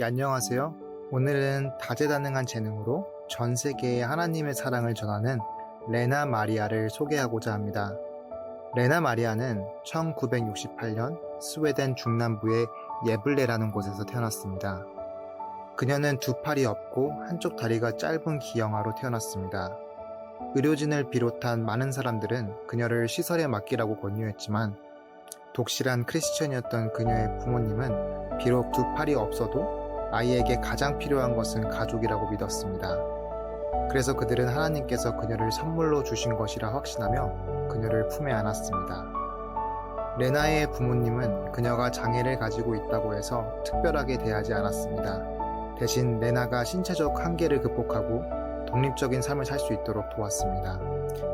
예, 안녕하세요. 오늘은 다재다능한 재능으로 전 세계에 하나님의 사랑을 전하는 레나 마리아를 소개하고자 합니다. 레나 마리아는 1968년 스웨덴 중남부의 예블레라는 곳에서 태어났습니다. 그녀는 두 팔이 없고 한쪽 다리가 짧은 기형아로 태어났습니다. 의료진을 비롯한 많은 사람들은 그녀를 시설에 맡기라고 권유했지만 독실한 크리스천이었던 그녀의 부모님은 비록 두 팔이 없어도 아이에게 가장 필요한 것은 가족이라고 믿었습니다. 그래서 그들은 하나님께서 그녀를 선물로 주신 것이라 확신하며 그녀를 품에 안았습니다. 레나의 부모님은 그녀가 장애를 가지고 있다고 해서 특별하게 대하지 않았습니다. 대신 레나가 신체적 한계를 극복하고 독립적인 삶을 살 수 있도록 도왔습니다.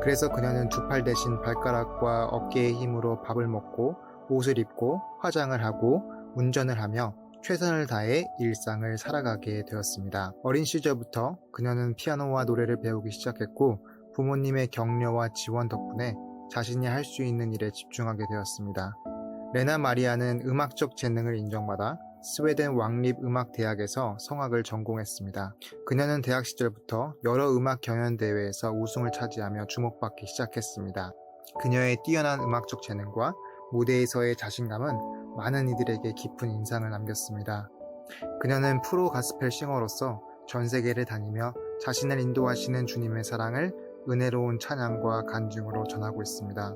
그래서 그녀는 두 팔 대신 발가락과 어깨의 힘으로 밥을 먹고 옷을 입고 화장을 하고 운전을 하며 최선을 다해 일상을 살아가게 되었습니다. 어린 시절부터 그녀는 피아노와 노래를 배우기 시작했고 부모님의 격려와 지원 덕분에 자신이 할 수 있는 일에 집중하게 되었습니다. 레나 마리아는 음악적 재능을 인정받아 스웨덴 왕립 음악대학에서 성악을 전공했습니다. 그녀는 대학 시절부터 여러 음악 경연 대회에서 우승을 차지하며 주목받기 시작했습니다. 그녀의 뛰어난 음악적 재능과 무대에서의 자신감은 많은 이들에게 깊은 인상을 남겼습니다. 그녀는 프로 가스펠 싱어로서 전 세계를 다니며 자신을 인도하시는 주님의 사랑을 은혜로운 찬양과 간증으로 전하고 있습니다.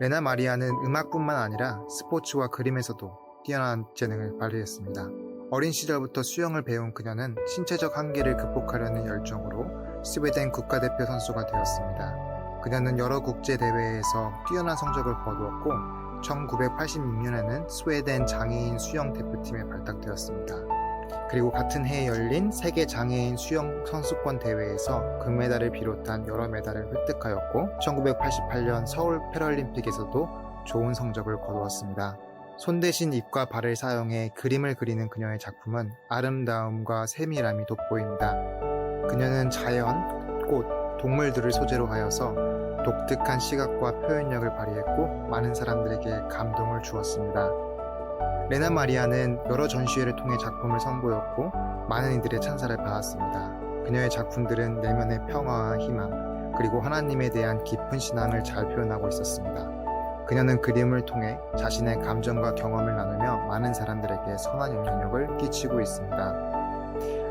레나 마리아는 음악뿐만 아니라 스포츠와 그림에서도 뛰어난 재능을 발휘했습니다. 어린 시절부터 수영을 배운 그녀는 신체적 한계를 극복하려는 열정으로 스웨덴 국가대표 선수가 되었습니다. 그녀는 여러 국제 대회에서 뛰어난 성적을 거두었고 1986년에는 스웨덴 장애인 수영 대표팀에 발탁되었습니다. 그리고 같은 해에 열린 세계 장애인 수영 선수권 대회에서 금메달을 비롯한 여러 메달을 획득하였고 1988년 서울 패럴림픽에서도 좋은 성적을 거두었습니다. 손 대신 입과 발을 사용해 그림을 그리는 그녀의 작품은 아름다움과 세밀함이 돋보입니다. 그녀는 자연, 꽃, 동물들을 소재로 하여서 독특한 시각과 표현력을 발휘했고 많은 사람들에게 감동을 주었습니다. 레나 마리아는 여러 전시회를 통해 작품을 선보였고 많은 이들의 찬사를 받았습니다. 그녀의 작품들은 내면의 평화와 희망 그리고 하나님에 대한 깊은 신앙을 잘 표현하고 있었습니다. 그녀는 그림을 통해 자신의 감정과 경험을 나누며 많은 사람들에게 선한 영향력을 끼치고 있습니다.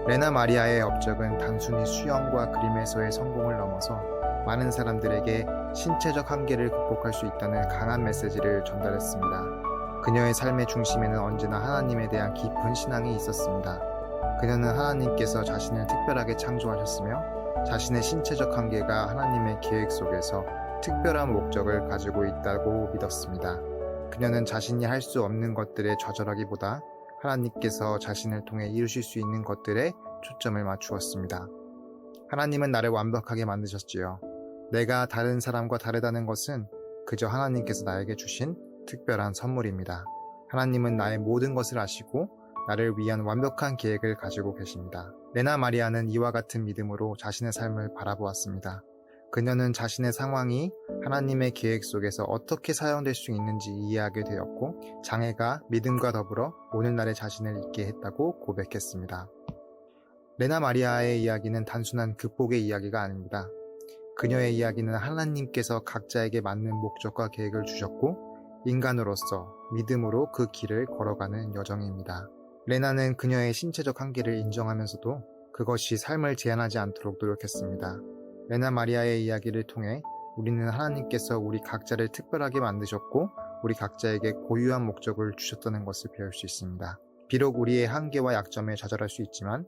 레나 마리아의 업적은 단순히 수영과 그림에서의 성공을 넘어서 많은 사람들에게 신체적 한계를 극복할 수 있다는 강한 메시지를 전달했습니다. 그녀의 삶의 중심에는 언제나 하나님에 대한 깊은 신앙이 있었습니다. 그녀는 하나님께서 자신을 특별하게 창조하셨으며 자신의 신체적 한계가 하나님의 계획 속에서 특별한 목적을 가지고 있다고 믿었습니다. 그녀는 자신이 할 수 없는 것들에 좌절하기보다 하나님께서 자신을 통해 이루실 수 있는 것들에 초점을 맞추었습니다. 하나님은 나를 완벽하게 만드셨지요. 내가 다른 사람과 다르다는 것은 그저 하나님께서 나에게 주신 특별한 선물입니다. 하나님은 나의 모든 것을 아시고 나를 위한 완벽한 계획을 가지고 계십니다. 레나 마리아는 이와 같은 믿음으로 자신의 삶을 바라보았습니다. 그녀는 자신의 상황이 하나님의 계획 속에서 어떻게 사용될 수 있는지 이해하게 되었고 장애가 믿음과 더불어 오늘날의 자신을 있게 했다고 고백했습니다. 레나 마리아의 이야기는 단순한 극복의 이야기가 아닙니다. 그녀의 이야기는 하나님께서 각자에게 맞는 목적과 계획을 주셨고 인간으로서 믿음으로 그 길을 걸어가는 여정입니다. 레나는 그녀의 신체적 한계를 인정하면서도 그것이 삶을 제한하지 않도록 노력했습니다. 레나 마리아의 이야기를 통해 우리는 하나님께서 우리 각자를 특별하게 만드셨고 우리 각자에게 고유한 목적을 주셨다는 것을 배울 수 있습니다. 비록 우리의 한계와 약점에 좌절할 수 있지만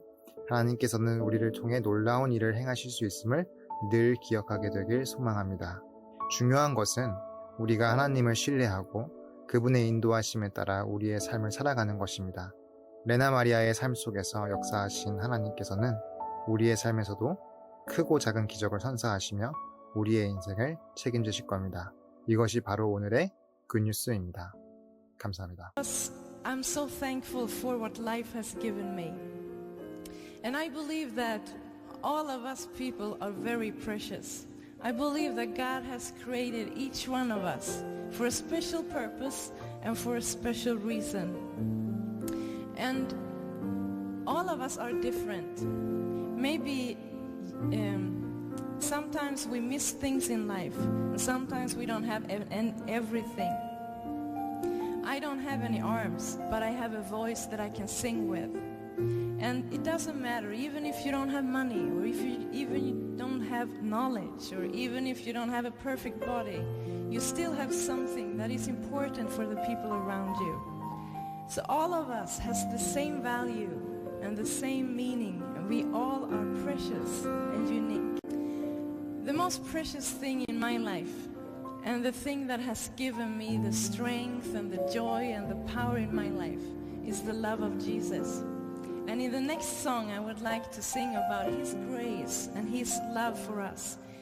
하나님께서는 우리를 통해 놀라운 일을 행하실 수 있음을 늘 기억하게 되길 소망합니다. 중요한 것은 우리가 하나님을 신뢰하고 그분의 인도하심에 따라 우리의 삶을 살아가는 것입니다. 레나 마리아의 삶 속에서 역사하신 하나님께서는 우리의 삶에서도 크고 작은 기적을 선사하시며 우리의 인생을 책임지실 겁니다. 이것이 바로 오늘의 굿뉴스입니다. 감사합니다. I'm so thankful for what life has given me. And I believe that all of us people are very precious. I believe that God has created each one of us for a special purpose and for a special reason. And all of us are different. Maybe um, sometimes we miss things in life, and sometimes we don't have ev- everything. I don't have any arms, but I have a voice that I can sing with. And it doesn't matter, even if you don't have money, or if you even you don't have knowledge, or even if you don't have a perfect body, you still have something that is important for the people around you. So all of us has the same value and the same meaning, and we all are precious and unique. The most precious thing in my life and the thing that has given me the strength and the joy and the power in my life is the love of Jesus. And in the next song, I would like to sing about His grace and His love for us.